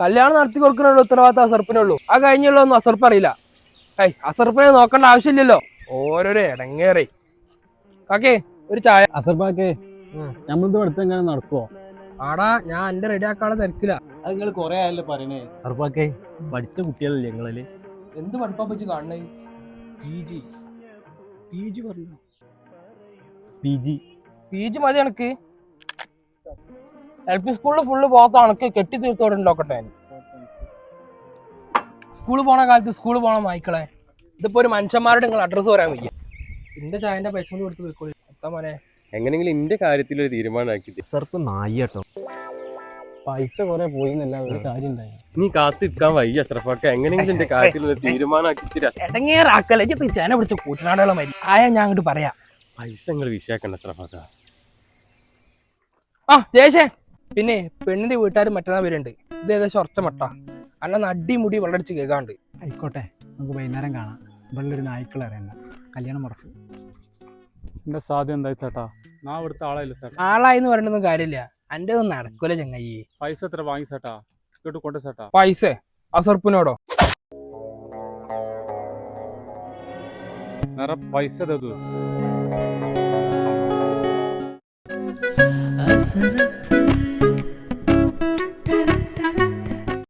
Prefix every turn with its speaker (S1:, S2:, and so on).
S1: കല്യാണം നടത്തി കൊടുക്കണുള്ളൂ ഉത്തരവാദിത്തം അസർപ്പിനുള്ളൂ ആ കഴിഞ്ഞുള്ള ഒന്നും അസർപ്പ് അറിയില്ല. ഏയ് അസർപ്പിനെ നോക്കേണ്ട ആവശ്യമില്ലല്ലോ. ഓരോരോ ഇടങ്ങേറേ. കാക്കേ ഒരു ചായ. അസർപ്പാക്കേ.
S2: നമ്മളിത് അടുത്ത് എങ്ങനെ നടക്കുവോ?
S1: ആടാ ഞാൻ എന്റെ റെഡി ആക്കാളെ തിരക്കില്ല
S2: അത് നിങ്ങൾ കുറെ ആയല്ലോ പറയണേ. സർപ്പാക്കേ പഠിച്ച കുട്ടികളല്ലേ ഞങ്ങളിൽ
S1: എന്ത് പഠിപ്പാ പറ്റി കാണണേ?
S2: പി ജി പി ജി പറഞ്ഞു? പി ജി
S1: പി ജി മതി എനക്ക് എൽ പി സ്കൂളിൽ ഫുള്ള് പോകാത്ത കണക്ക് കെട്ടി തീർത്തോടെ ഉണ്ടോക്കട്ടെ സ്കൂളിൽ പോണ കാലത്ത് സ്കൂളിൽ പോണ മായിക്കളെ ഇതിപ്പോ ഒരു മനുഷ്യന്മാരുടെ നിങ്ങൾ അഡ്രസ്സ് പറയാൻ വയ്യ. എന്റെ ചായന്റെ പൈസ കൊണ്ട് കൊടുത്ത് പോയിക്കോളി. എത്താ മോനെ?
S3: എങ്ങനെങ്കിലും ഇന്റെ കാര്യത്തിൽ ഒരു തീരുമാനമാക്കി
S2: സർപ്പ് നായി കേട്ടോ പൈസ കുറെ പോയി എന്നല്ല ഒരു കാര്യം ഉണ്ടായി
S3: നീ കാത്തിരിക്കാൻ വയ്യ അഷ്റഫാക്ക. എങ്ങനെയെങ്കിലും എന്റെ കാര്യത്തിൽ ഒരു തീരുമാനമാക്കി
S1: ഈ ചേന പിടിച്ച കൂട്ടനാടുകളെ മരി ആയ ഞാൻ അങ്ങോട്ട് പറയാം.
S3: പൈസ നിങ്ങൾ വിഷയാക്കണ്ട അഷ്റഫാക്ക.
S1: ആ ജയശേ പിന്നെ പെണ്ണിന്റെ വീട്ടുകാർ മറ്റന്നാ വരുന്നുണ്ട്. ഇത് ഏകദേശം ഉറച്ച മട്ട. അല്ല അടിമുടി വെള്ളടിച്ച് കേൾക്കാണ്ട്
S2: ആയിക്കോട്ടെ നമുക്ക് വൈകുന്നേരം കാണാം. വെള്ളൊരു നായ്ക്കളെ നായ്ക്കൾ അറിയണ്ട കല്യാണം മുടക്കും
S4: എന്റെ സാധ്യത എന്താ ചേട്ടാ? ഞാൻ ഇവിടുത്തെ ആളായില്ല ചേട്ടാ.
S1: ആളായെന്ന് പറയണൊന്നും കാര്യമില്ല. അന്റെ ഒന്നും നടക്കൂല ചങ്ങായി.
S4: പൈസ എത്ര വാങ്ങി ചേട്ടാ? ഇങ്ങോട്ട് കൊണ്ട് ചേട്ടാ.
S1: പൈസ? അസർപ്പിനോടോ
S4: നേരെ പൈസ തരൂ.
S5: Azaldı